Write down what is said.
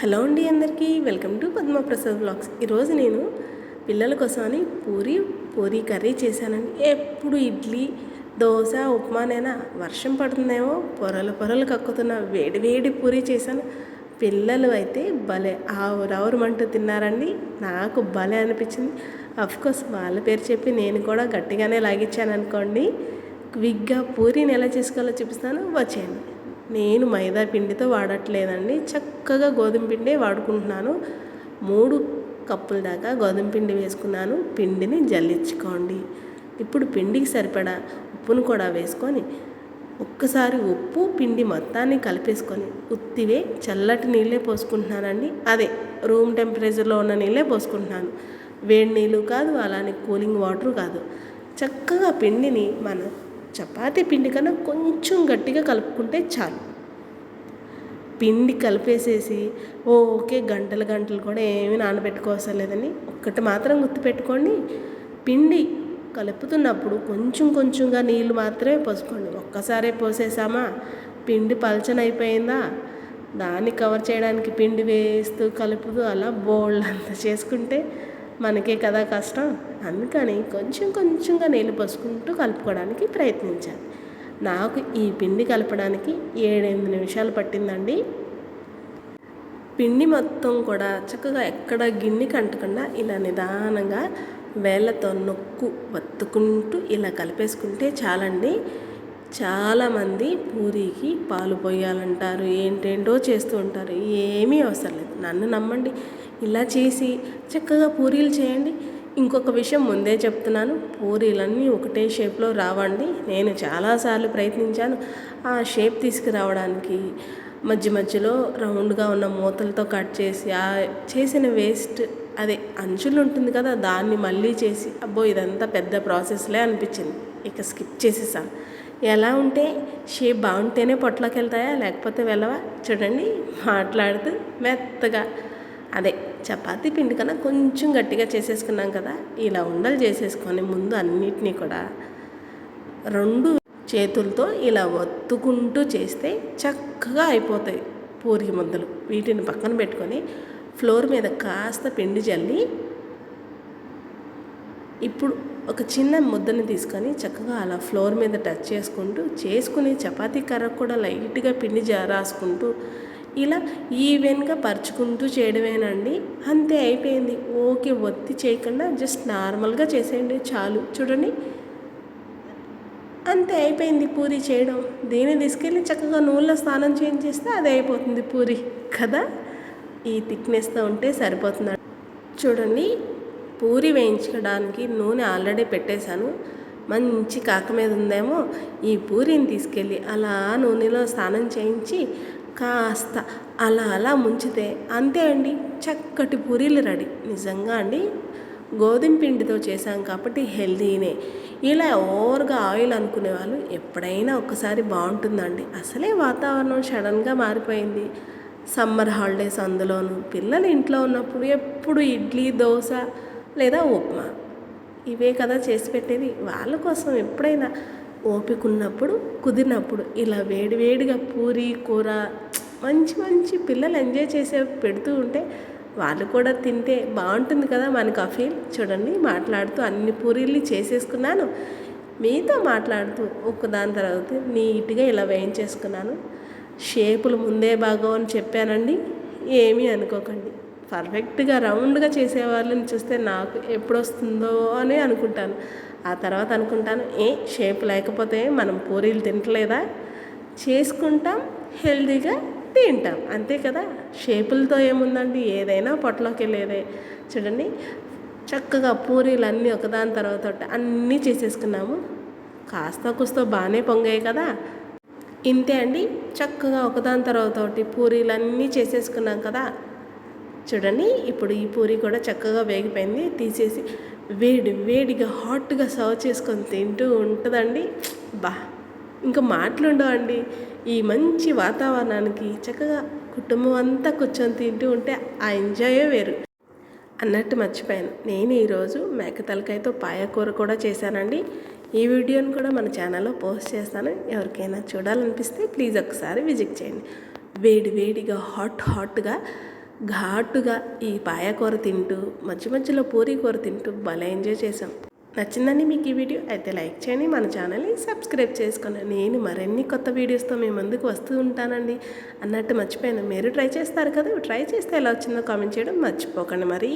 Hello అండి అందరికీ welcome to Padma Prasad blogs ఈరోజు నేను పిల్లల కోసమని పూరి పూరి కర్రీ చేశానండి. ఎప్పుడు ఇడ్లీ దోశ ఉప్మానైనా వర్షం పడుతుందేమో పొరలు పొరలు కక్కుతున్న వేడి వేడి పూరి చేశాను. పిల్లలు అయితే భలే ఆవురావురమంటూ తిన్నారండి. నాకు భలే అనిపించింది. కోర్స్ వాళ్ళ పేరు చెప్పి నేను కూడా గట్టిగానే లాగిచ్చాను అనుకోండి. క్విక్గా పూరీని ఎలా చేసుకోవాలో చూపిస్తాను. వచ్చేయండి. నేను మైదా పిండితో వాడట్లేదండి. చక్కగా గోధుమ పిండే వాడుకుంటున్నాను. మూడు కప్పుల దాకా గోధుమ పిండి వేసుకున్నాను. పిండిని జల్లించుకోండి. ఇప్పుడు పిండికి సరిపడా ఉప్పును కూడా వేసుకొని ఒక్కసారి ఉప్పు పిండి మొత్తాన్ని కలిపేసుకొని ఉత్తివే చల్లటి నీళ్ళే పోసుకుంటున్నానండి. అదే రూమ్ టెంపరేచర్లో ఉన్న నీళ్ళే పోసుకుంటున్నాను. వేడి నీళ్ళు కాదు అలానే కూలింగ్ వాటర్ కాదు. చక్కగా పిండిని మనం చపాతీ పిండి కన్నా కొంచెం గట్టిగా కలుపుకుంటే చాలు. పిండి కలిపేసేసి ఓకే గంటలు గంటలు కూడా ఏమీ నానబెట్టుకోవసరం లేదని ఒక్కటి మాత్రం గుర్తుపెట్టుకోండి. పిండి కలుపుతున్నప్పుడు కొంచెం కొంచెంగా నీళ్ళు మాత్రమే పోసుకోండి. ఒక్కసారే పోసేసామా? పిండి పలచన అయిపోయిందా? దాన్ని కవర్ చేయడానికి పిండి వేస్తూ కలుపుతూ అలా బోల్డ్ అంత చేసుకుంటే మనకే కదా కష్టం. అందుకని కొంచెం కొంచెంగా నీళ్ళు పోసుకుంటూ కలుపుకోవడానికి ప్రయత్నించాను నాకు ఈ పిండి కలపడానికి ఏడెనిమిది నిమిషాలు పట్టిందండి. పిండి మొత్తం కూడా చక్కగా ఎక్కడ గిన్నె అంటకుండా ఇలా నిదానంగా వేళ్ళతో నొక్కు వత్తుకుంటూ ఇలా కలిపేసుకుంటే చాలండి. చాలామంది పూరికి పాలు పోయాలంటారు ఏంటేంటో చేస్తూ ఉంటారు ఏమీ అవసరం లేదు. నన్ను నమ్మండి. ఇలా చేసి చక్కగా పూరీలు చేయండి. ఇంకొక విషయం ముందే చెప్తున్నాను. పూరీలన్నీ ఒకటే షేప్లో రావండి. నేను చాలాసార్లు ప్రయత్నించాను ఆ షేప్ తీసుకురావడానికి. మధ్య మధ్యలో రౌండ్గా ఉన్న మూతలతో కట్ చేసి ఆ చేసిన వేస్ట్ అదే అంచులు ఉంటుంది కదా దాన్ని మళ్ళీ చేసి అబ్బో ఇదంతా పెద్ద ప్రాసెస్లే అనిపించింది. ఇక స్కిప్ చేసేసాను ఎలా ఉంటే షేప్ బాగుంటేనే పొట్లోకి వెళ్తాయా లేకపోతే వెళ్ళవా? చూడండి మాట్లాడుతూ మెత్తగా. అదే చపాతీ పిండి కన్నా కొంచెం గట్టిగా చేసేసుకున్నాం కదా ఇలా ఉండలు చేసేసుకొని ముందు అన్నిటినీ కూడా రెండు చేతులతో ఇలా ఒత్తుకుంటూ చేస్తే చక్కగా అయిపోతాయి పూరి ముద్దలు. వీటిని పక్కన పెట్టుకొని ఫ్లోర్ మీద కాస్త పిండి జల్లి ఇప్పుడు ఒక చిన్న ముద్దని తీసుకొని చక్కగా అలా ఫ్లోర్ మీద టచ్ చేసుకుంటూ చేసుకుని చపాతీ కర్ర కూడా లైట్గా పిండి జా రాసుకుంటూ ఇలా ఈవెన్గా పరుచుకుంటూ చేయడమేనండి. అంతే అయిపోయింది. ఓకే ఒత్తి చేయకుండా జస్ట్ నార్మల్గా చేసేయండి చాలు. చూడండి. అంతే అయిపోయింది పూరి చేయడం. దీన్ని తీసుకెళ్ళి చక్కగా నూనెలో స్నానం చేయించేస్తే అది అయిపోతుంది పూరి. కదా? ఈ థిక్నెస్తో ఉంటే సరిపోతుంది చూడండి. పూరి వేయించుకోవడానికి నూనె ఆల్రెడీ పెట్టేశాను. మంచి కాక మీద ఉందేమో. ఈ పూరిని తీసుకెళ్ళి అలా నూనెలో స్నానం చేయించి కాస్త అలా అలా ముంచితే అంతే అండి. చక్కటి పూరీలు రెడీ. నిజంగా అండి గోధుమ పిండితో చేశాం కాబట్టి హెల్దీనే. ఇలా ఓవర్గా ఆయిల్ అనుకునే వాళ్ళు ఎప్పుడైనా ఒకసారి బాగుంటుందండి. అసలే వాతావరణం సడన్గా మారిపోయింది. సమ్మర్ హాలిడేస్ అందులోను పిల్లలు ఇంట్లో ఉన్నప్పుడు ఎప్పుడు ఇడ్లీ దోశ లేదా ఉప్మా. ఇవే కదా చేసి పెట్టేది. వాళ్ళ కోసం ఎప్పుడైనా ఓపిక ఉన్నప్పుడు కుదిరినప్పుడు ఇలా వేడివేడిగా పూరి కూర మంచి మంచి పిల్లలు ఎంజాయ్ చేసే పెడుతూ ఉంటే వాళ్ళు కూడా తింటే బాగుంటుంది కదా మనకు ఆ ఫీల్ చూడండి మాట్లాడుతూ అన్ని పూరీలు చేసేసుకున్నాను. మీతో మాట్లాడుతూ ఒక్కదాని తర్వాత నీట్గా ఇలా వేయించేసుకున్నాను. షేపులు ముందే భాగం అని చెప్పానండి. ఏమీ అనుకోకండి. పర్ఫెక్ట్గా రౌండ్గా చేసే వాళ్ళని చూస్తే నాకు ఎప్పుడు వస్తుందో అని అనుకుంటాను. ఆ తర్వాత అనుకుంటాను ఏ షేప్ లేకపోతే మనం పూరీలు తింటలేదా చేసుకుంటాం హెల్దీగా తింటాం. అంతే కదా? షేపులతో ఏముందండి? ఏదైనా పొట్టలోకి వెళ్ళేదే. చూడండి చక్కగా పూరీలు అన్నీ ఒకదాని తర్వాత ఒకటి అన్నీ చేసేసుకున్నాము. కాస్త కుస్తో బాగానే పొంగాయి కదా? ఇంతే అండి. చక్కగా ఒకదాని తర్వాత ఒకటి పూరీలు అన్నీ చేసేసుకున్నాం కదా? చూడండి ఇప్పుడు ఈ పూరి కూడా చక్కగా వేగిపోయింది. తీసేసి వేడి వేడిగా హాట్గా సర్వ్ చేసుకొని తింటూ ఉంటుందండి. బా ఇంకా మాటలుండవండి ఈ మంచి వాతావరణానికి చక్కగా కుటుంబం అంతా కూర్చొని తింటూ ఉంటే ఆ ఎంజాయే వేరు. అన్నట్టు మర్చిపోయాను. నేను ఈరోజు మేక తలకాయతో పాయకూర కూడా చేశానండి. ఈ వీడియోని కూడా మన ఛానల్లో పోస్ట్ చేస్తాను. ఎవరికైనా చూడాలనిపిస్తే ప్లీజ్ ఒకసారి విజిట్ చేయండి. వేడి వేడిగా హాట్ హాట్గా ఘాటుగా ఈ పాయకూర తింటూ మధ్య మధ్యలో పూరీ కూర తింటూ భలే ఎంజాయ్ చేసాం నచ్చిందని మీకు ఈ వీడియో అయితే లైక్ చేయండి మన ఛానల్ని సబ్స్క్రైబ్ చేసుకోండి నేను మరిన్ని కొత్త వీడియోస్తో మీ ముందుకు వస్తూ ఉంటానండి. అన్నట్టు మర్చిపోయాను. మీరు ట్రై చేస్తారు కదా ట్రై చేస్తే ఎలా వచ్చిందో కామెంట్ చేయడం మర్చిపోకండి మరి.